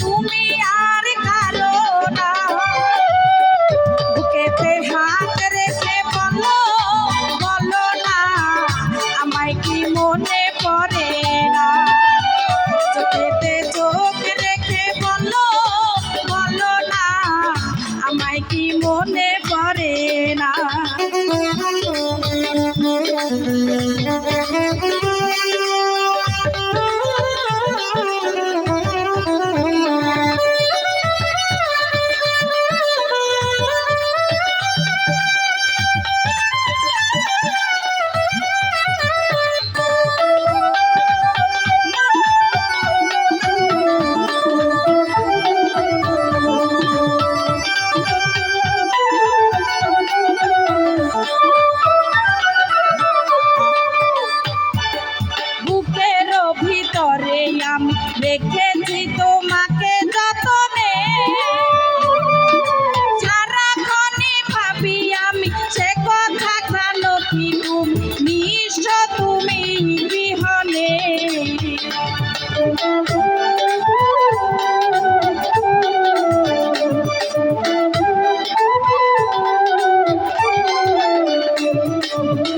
তুমি আর কারও না। বুকেতে হাত রেখে বলো বলো না, আমায় কি মনে পড়ে না? চোখেতে চোখ রেখে বলো বলো না, আমায় কি মনে পড়ে না? আমি রেখেছি তোমাকে যতনে। সারাক্ষণই ভাবি আমি, সে কথা জানো কি তুমি? নিঃস্ব তুমি বিহনে বুকের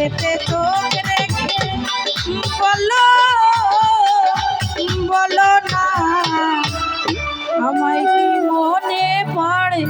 আকাশেতে চোখ রেখে বলো বলো না। আমায় কি মনে পড়ে?